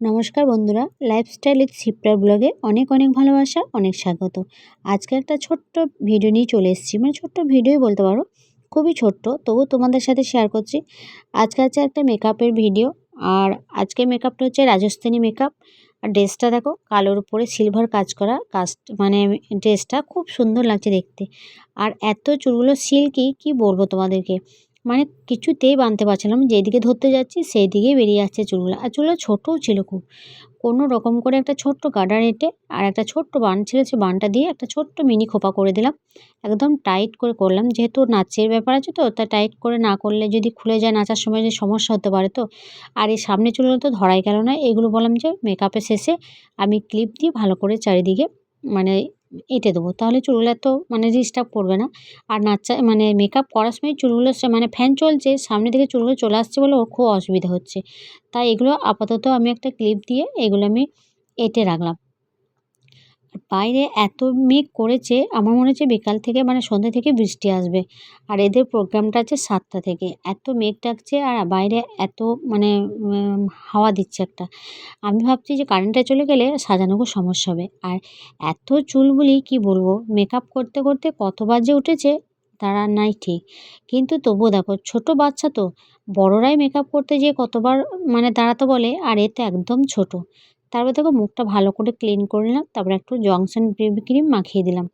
নমস্কার বন্ধুরা lifestyle with শিপ্রার ব্লগে অনেক অনেক ভালোবাসা, অনেক স্বাগত। আজকে একটা ছোট্ট ভিডিও নিয়ে চলে এসেছি। মানে ছোট্ট ভিডিওই বলতে পারো, খুবই ছোট্ট তবু তোমাদের সাথে শেয়ার করছি। আজকে আছে একটা মেকআপের ভিডিও আর আজকে মেকআপটা হচ্ছে রাজস্থানি মেকআপ আর ড্রেসটা দেখো, কালোর উপরে সিলভার কাজ করা কাজ মানে ড্রেসটা খুব সুন্দর লাগছে দেখতে। আর এত চুলগুলো সিল্কি কি বলব তোমাদেরকে? মানে কিছুতেই বাঁধতে পারছিলাম যেদিকে ধরতে যাচ্ছি সেই দিকেই বেরিয়ে যাচ্ছে চুলগুলো। আর চুলগুলো ছোটোও ছিল খুব। কোনো রকম করে একটা ছোট্ট গার্ডার এঁটে আর একটা ছোট্ট বান ছিল সে বানটা দিয়ে একটা ছোট্ট মিনি খোপা করে দিলাম। একদম টাইট করে করলাম। যেহেতু নাচের ব্যাপার আছে তো, তা টাইট করে না করলে যদি খুলে যায়, নাচার সময় যে সমস্যা হতে পারে তো। আর এই সামনে চুলগুলো তো ধরাই গেল না। এগুলো বললাম যে মেকআপের শেষে আমি ক্লিপ দিয়ে ভালো করে চারিদিকে মানে এঁটে দেবো। তাহলে চুলগুলো এত মানে ডিস্টার্ব করবে না। আর নাচা মানে মেকআপ করার সময় চুলগুলো মানে ফ্যান চলছে, সামনে থেকে চুলগুলো চলে আসছে বলে ওর খুব অসুবিধা হচ্ছে। তাই এগুলো আপাতত আমি একটা ক্লিপ দিয়ে এগুলো আমি এঁটে রাখলাম। বাইরে এত মেঘ করেছে, আমার মনে হচ্ছে বিকাল থেকে মানে সন্ধ্যে থেকে বৃষ্টি আসবে। আর এদের প্রোগ্রামটা আছে সাতটা থেকে। এত মেঘ ডাকছে আর বাইরে এত মানে হাওয়া দিচ্ছে একটা। আমি ভাবছি যে কারেন্টটা চলে গেলে সাজানো খুব সমস্যা হবে। আর এত চুলগুলি কি বলব? মেকআপ করতে করতে কত বাজে উঠেছে, তারা নাই ঠিক। কিন্তু তবুও দেখো, ছোট বাচ্চা তো, বড়রাই মেকআপ করতে যেয়ে কতবার মানে দাঁড়াতে বলে, আর এতে একদম ছোট। তারপর দেখো মুখটা ভালো করে ক্লিন করে নিলাম, তারপর একটু জংশন বেবি ক্রিম মাখিয়ে দিলাম।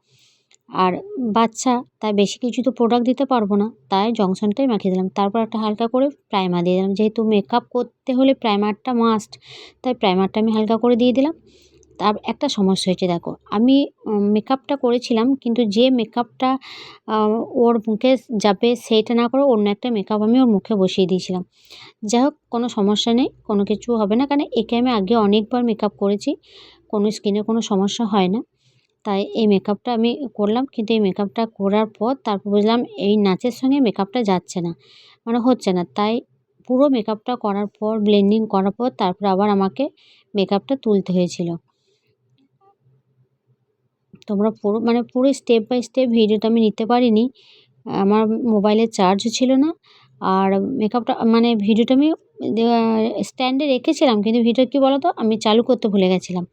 আর বাচ্চা, তাই বেশি কিছু তো প্রোডাক্ট দিতে পারব না, তাই জংশনটাই মাখিয়ে দিলাম। তারপর একটা হালকা করে প্রাইমার দিয়ে দিলাম। যেহেতু মেকআপ করতে হলে প্রাইমারটা মাস্ট তাই প্রাইমারটা আমি হালকা করে দিয়ে দিলাম। তার একটা সমস্যা হয়েছে, দেখো। আমি মেকআপটা করেছিলাম, কিন্তু যে মেকআপটা ওর মুখে যাবে সেইটা না করে অন্য একটা মেকআপ আমি ওর মুখে বসিয়ে দিয়েছিলাম। যাই হোক, কোনো সমস্যা নেই, কোনো কিছু হবে না, কারণ একে আমি আগে অনেকবার মেকআপ করেছি, কোনো স্কিনে কোনো সমস্যা হয় না। তাই এই মেকআপটা আমি করলাম, কিন্তু এই মেকআপটা করার পর তারপর বুঝলাম এই নাচের সঙ্গে মেকআপটা যাচ্ছে না মানে হচ্ছে না। তাই পুরো মেকআপটা করার পর ব্লেন্ডিং করার পর তারপর আবার আমাকে মেকআপটা তুলতে হয়েছিল। তোমরা পুরো মানে পুরো স্টেপ বাই স্টেপ ভিডিওটা আমি নিতে পারিনি। আমার মোবাইলে চার্জও ছিল না। আর মেকআপটা মানে ভিডিওটা আমি স্ট্যান্ডে রেখেছিলাম, কিন্তু ভিডিও কী বলো তো আমি চালু করতে ভুলে গেছিলাম।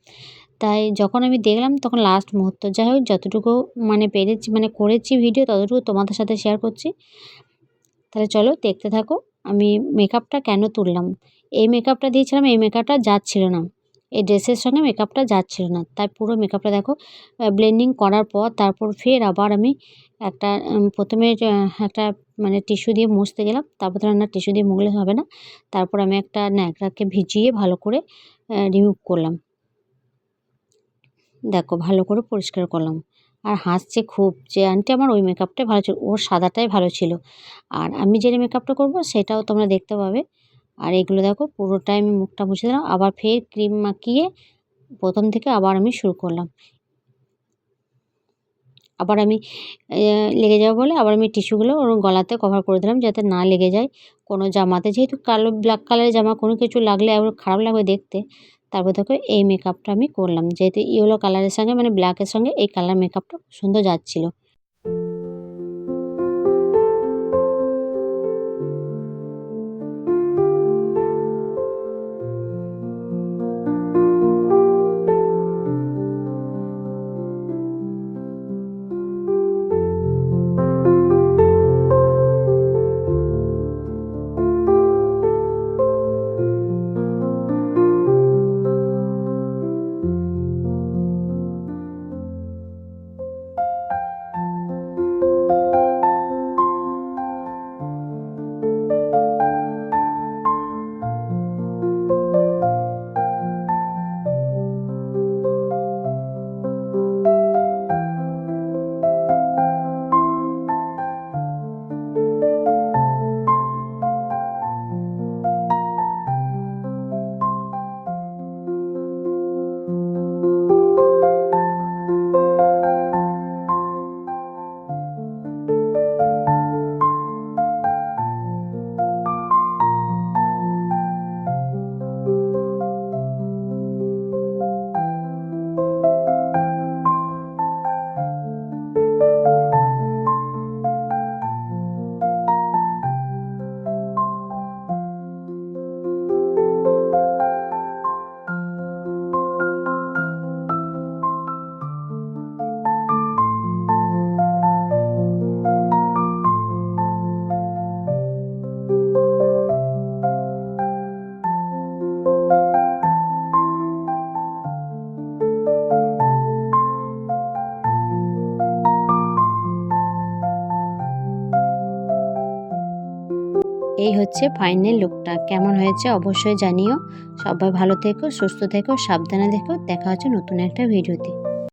তাই যখন আমি দেখলাম, তখন লাস্ট মুহূর্ত। যাই হোক, যতটুকু মানে পেরেছি মানে করেছি ভিডিও, ততটুকু তোমাদের সাথে শেয়ার করছি। তাহলে চলো দেখতে থাকো, আমি মেকআপটা কেন তুললাম? এই মেকআপটা দিয়েছিলাম, এই মেকআপটা যাচ্ছিল না। এই ড্রেসের সঙ্গে মেকআপটা যাচ্ছিল না। তাই পুরো মেকআপটা দেখো ব্লেন্ডিং করার পর তারপর ফের আবার আমি একটা প্রথমে একটা মানে টিস্যু দিয়ে মুছতে গেলাম। তারপর তো না টিস্যু দিয়ে মুছলে হবে না। তারপর আমি একটা ন্যাকড়াকে ভিজিয়ে ভালো করে রিমুভ করলাম। দেখো ভালো করে পরিষ্কার করলাম। আর হাসছে খুব যে আন্টি আমার ওই মেকআপটাই ভালো ছিল, ওর সাদাটাই ভালো ছিল। আর আমি যে মেকআপটা করব সেটাও তোমরা দেখতে পাবে। আর এগুলো দেখো পুরোটাই আমি মুখটা মুছে দিলাম। আবার ফের ক্রিম মাখিয়ে প্রথম থেকে আবার আমি শুরু করলাম। আবার আমি লেগে যাবে বলে আবার আমি টিস্যুগুলো ওর গলাতে কভার করে দিলাম যাতে না লেগে যায় কোনো জামাতে। যেহেতু কালো ব্ল্যাক কালারের জামা কোনো কিছু লাগলে আবার খারাপ লাগবে দেখতে। তারপর দেখো এই মেকআপটা আমি করলাম। যেহেতু ইয়েলো কালারের সঙ্গে মানে ব্ল্যাকের সঙ্গে এই কালার মেকআপটা সুন্দর যাচ্ছিল। এই হচ্ছে ফাইনাল লুকটা কেমন হয়েছে অবশ্যই জানিও। সবাই ভালো থেকো, সুস্থ থেকো, সাবধানে থেকো। দেখা হচ্ছে নতুন একটা ভিডিওতে